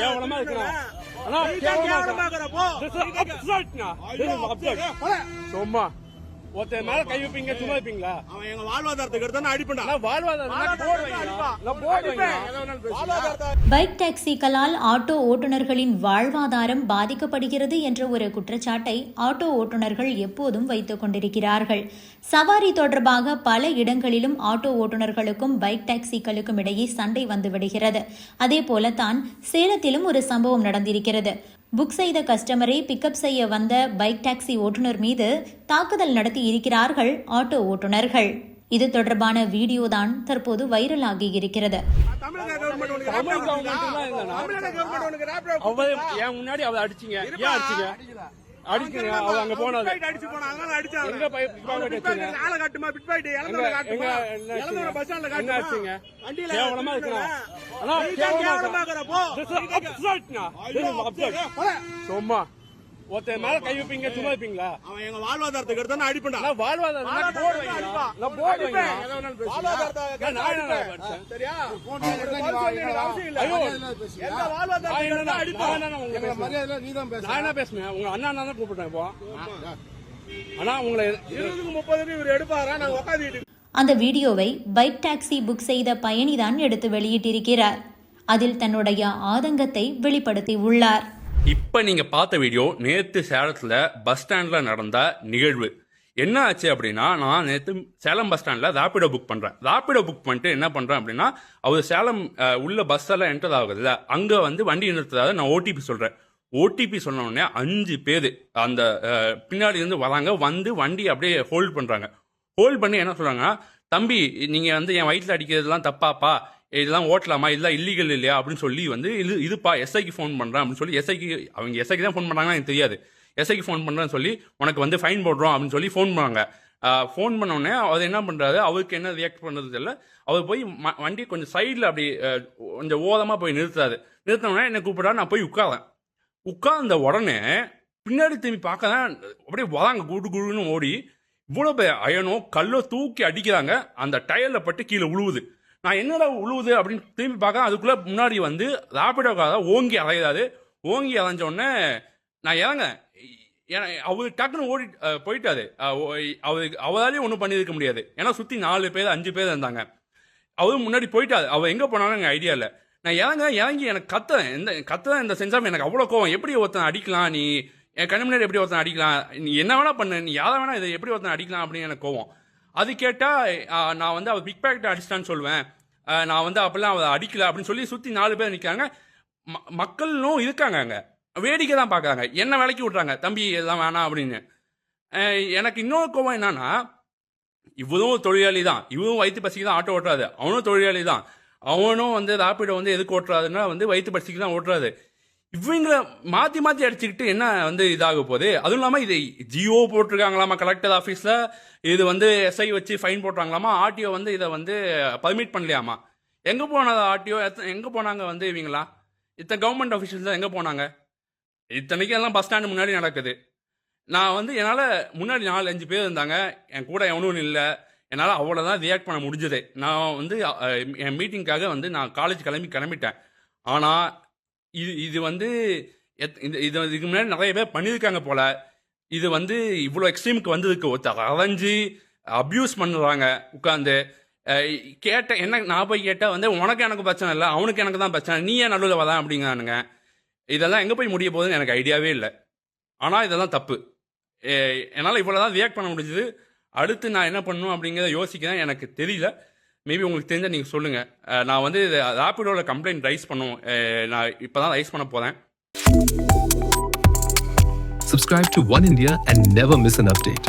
கேவலமா இருக்கிறான். சும்மா. ஒருத்தர் மேல கை வைப்பீங்க சும்மா வைப்பீங்களா? அவன் எங்க வாழ்வாதாரத்துக்கு வாழ்வாதாரம் பைக் டாக்ஸிகளால் ஆட்டோ ஓட்டுநர்களின் வாழ்வாதாரம் பாதிக்கப்படுகிறது என்ற ஒரு குற்றச்சாட்டை ஆட்டோ ஓட்டுநர்கள் எப்போதும் வைத்துக் கொண்டிருக்கிறார்கள். சவாரி தொடர்பாக பல இடங்களிலும் ஆட்டோ ஓட்டுநர்களுக்கும் பைக் டாக்ஸிகளுக்கும் இடையே சண்டை வந்து விடுகிறது. அதே போலத்தான் சேலத்திலும் ஒரு சம்பவம் நடந்திருக்கிறது. புக் செய்த கஸ்டமரை பிக்கப் செய்ய வந்த பைக் டாக்ஸி ஓட்டுநர் மீது தாக்குதல் நடத்தி இருக்கிறார்கள் ஆட்டோ ஓட்டுநர்கள். இது தொடர்பான வீடியோ தான் தற்போது வைரலாகி இருக்கிறது. முன்னாடி அடிச்சீங்க? அடிச்சீங்க அவ அங்க பாக்கெட் அடிச்சு போனா அதனால அடிச்சாங்க எங்க? ஆளை காட்டுமா? பிட் எங்க இளந்தவரை காட்டுமா? பஸ் ஸ்டாண்ட்ல ஆச்சுங்க? வண்டியில கேவலமா ஆனா கேவலமா. சும்மா. ஒருத்தர் மேல கை வைப்பீங்க சும்மா வைப்பீங்களா அவன் எங்க வாழ்வாதாரத்துக்கு எடுத்தானே அடிப்பண்டா நான் வாழ்வாதாரம் நான் எடுத்தா பேசுனேன் உங்க அண்ணா தான் கூப்பிட்டேன் இப்போ. ஆனா உங்களை இருபதுக்கு முப்பதுக்கு இவர் எடுப்பாரா? நாங்க உட்காந்துட்டு அந்த வீடியோவை பைக் டாக்ஸி புக் செய்த பயணிதான் எடுத்து வெளியிட்டிருக்கிறார். அதில் தன்னுடைய ஆதங்கத்தை வெளிப்படுத்தி உள்ளார் இப்போ நீங்கள் பார்த்த வீடியோ நேற்று சேலத்தில் பஸ் ஸ்டாண்டில் நடந்த நிகழ்வு. என்ன ஆச்சு அப்படின்னா நான் நேற்று சேலம் பஸ் ஸ்டாண்டில் ரேப்பிடோ புக் பண்ணுறேன் ரேப்பிடோ புக் பண்ணிட்டு என்ன பண்ணுறேன் அப்படின்னா அவர் சேலம் உள்ள பஸ் எல்லாம் என்டர் ஆகுதுல்ல அங்கே வந்து வண்டி நிறுத்ததாக நான் ஓடிபி சொல்கிறேன் ஓடிபி சொன்னோடனே அஞ்சு பேர் அந்த பின்னாடி இருந்து வராங்க வந்து வண்டி அப்படியே ஹோல்ட் பண்ணுறாங்க ஹோல்ட் பண்ணி என்ன சொல்கிறாங்கன்னா தம்பி நீங்கள் வந்து என் வயிற்றில் அடிக்கிறதுலாம் தப்பாப்பா. இதெல்லாம் ஓட்டலாமா? இதெல்லாம் இல்லீகல் இல்லையா? அப்படின்னு சொல்லி வந்து இது இதுப்பா எஸ்ஐக்கு ஃபோன் பண்ணுறேன் அப்படின்னு சொல்லி எஸ்ஐக்கு அவங்க எஸ்ஐக்கு தான் ஃபோன் பண்ணாங்கன்னா எனக்கு தெரியாது. எஸ்ஐக்கு ஃபோன் பண்ணுறேன்னு சொல்லி உனக்கு வந்து ஃபைன் போடுறோம் அப்படின்னு சொல்லி ஃபோன் பண்ணாங்க ஃபோன் உடனே அவர் என்ன பண்ணுறாரு அவருக்கு என்ன ரியாக்ட் பண்ணுறது தெரியல. அவர் போய் ம வண்டி கொஞ்சம் சைடில் அப்படி கொஞ்சம் ஓரமாக போய் நிறுத்துறாரு. நிறுத்தினோடனே என்னை கூப்பிடா நான் போய் உட்காரேன் உட்கார்ந்த உடனே பின்னாடி திரும்பி பார்க்க தான் அப்படியே வராங்க குடு குடுன்னு ஓடி. இவ்வளோ பேர் அயனோ கல்லோ தூக்கி அடிக்கிறாங்க. அந்த டயரில் பட்டு கீழே உழுவுது. நான் என்னடா உழுவுது அப்படின்னு திரும்பி பார்க்க அதுக்குள்ளே முன்னாடி வந்து ராபிடோக்காக ஓங்கி அலையிறாரு. ஓங்கி அலைஞ்சோடனே நான் இறங்க. ஏன்னா அவர் டக்குன்னு ஓடி போயிட்டாரு. அவருக்கு அவராலேயும் ஒன்றும் பண்ணியிருக்க முடியாது. ஏன்னா சுற்றி நாலு பேர் அஞ்சு பேர் இருந்தாங்க. அவரும் முன்னாடி போயிட்டாரு. அவர் எங்கே போனாலும் எனக்கு ஐடியா இல்லை. நான் இறங்க இறங்கி எனக்கு கத்துறேன். இந்த கத்துறேன் இந்த செஞ்சாம எனக்கு அவ்வளோ கோவம். எப்படி ஒருத்தன் அடிக்கலாம் நீ? என் கண்ணு முன்னாடி எப்படி ஒருத்தன் அடிக்கலாம்? நீ என்ன வேணால் பண்ணு. நீ யாரை வேணால் இதை எப்படி ஒருத்தன் அடிக்கலாம் அப்படின்னு எனக்கு கோவம். அது கேட்டால் நான் வந்து அவள் பிக் பேக்கெட் அடிச்சிட்டான்னு சொல்லுவேன். நான் வந்து அப்பெல்லாம் அவள் அடிக்கல அப்படின்னு சொல்லி சுற்றி நாலு பேர் நிற்காங்க ம மக்களும் இருக்காங்க அங்கே. வேடிக்கை தான் பார்க்குறாங்க என்ன விலைக்கு விட்றாங்க? தம்பி இதெல்லாம் வேணாம் அப்படின்னு. எனக்கு இன்னொரு கோவம் என்னன்னா இவரும் தொழிலாளி தான். இவரும் வயிற்று பசிக்கு தான் ஆட்டோ ஓட்டுறாரு. அவனும் தொழிலாளி தான். அவனும் வந்து ராப்பிடோ வந்து எதுக்கு ஓட்டுறாருன்னா வந்து வயிற்று பசிக்கு தான் ஓட்டுறாரு. இவங்கள மாற்றி மாற்றி அடிச்சுக்கிட்டு என்ன வந்து இதாக போகுது? அதுவும் இல்லாமல் இது ஜியோ போட்டிருக்காங்களாமா கலெக்டர் ஆஃபீஸில் இது வந்து எஸ்ஐ வச்சு ஃபைன் போட்டுறாங்களாமா? ஆர்டிஓ வந்து இதை வந்து பர்மிட் பண்ணலையாமா? எங்கே போனது ஆர்டிஓ எங்கே போனாங்க வந்து இவங்களா? இத்தனை கவர்மெண்ட் ஆஃபீஷியல்ஸ் எங்கே போனாங்க? இத்தனைக்கு எல்லாம் பஸ் ஸ்டாண்டு முன்னாடி நடக்குது. நான் வந்து என்னால் முன்னாடி நாலு அஞ்சு பேர் இருந்தாங்க. என் கூட எவனும் இல்லை. என்னால் அவ்வளோதான் ரியாக்ட் பண்ண முடிஞ்சது. நான் வந்து என் மீட்டிங்க்காக வந்து நான் காலேஜ் கிளம்பி கிளம்பிட்டேன். ஆனால் இது இது வந்து எத்- இந்த இது இதுக்கு முன்னாடி நிறைய பேர் பண்ணியிருக்காங்க போல. இது வந்து இவ்வளோ எக்ஸ்ட்ரீமுக்கு வந்ததுக்கு ஒருத்தர் அரைஞ்சு அப்யூஸ் பண்ணுறாங்க உட்காந்து கேட்டேன் என்ன நான் போய் கேட்டால் வந்து உனக்கு எனக்கு பிரச்சனை இல்லை அவனுக்கு எனக்கு தான் பிரச்சனை நீ ஏன் நடுவில் வரேன் அப்படிங்கிறானுங்க. இதெல்லாம் எங்கே போய் முடிய போகுதுன்னு எனக்கு ஐடியாவே இல்லை. ஆனால் இதெல்லாம் தப்பு. எ- என்னால் இவ்வளோ தான் ரியாக்ட் பண்ண முடிஞ்சது. அடுத்து நான் என்ன பண்ணணும் அப்படிங்கிறத யோசிக்கிறேன். எனக்கு தெரியல. மேபி உங்களுக்கு தெரிஞ்சால் நீங்கள் சொல்லுங்கள் நான் வந்து ராப்பிடோவில் கம்ப்ளைண்ட் ரைஸ் பண்ணும். நான் இப்போ தான் ரைஸ் பண்ண போகிறேன் Subscribe to One India and never miss an update.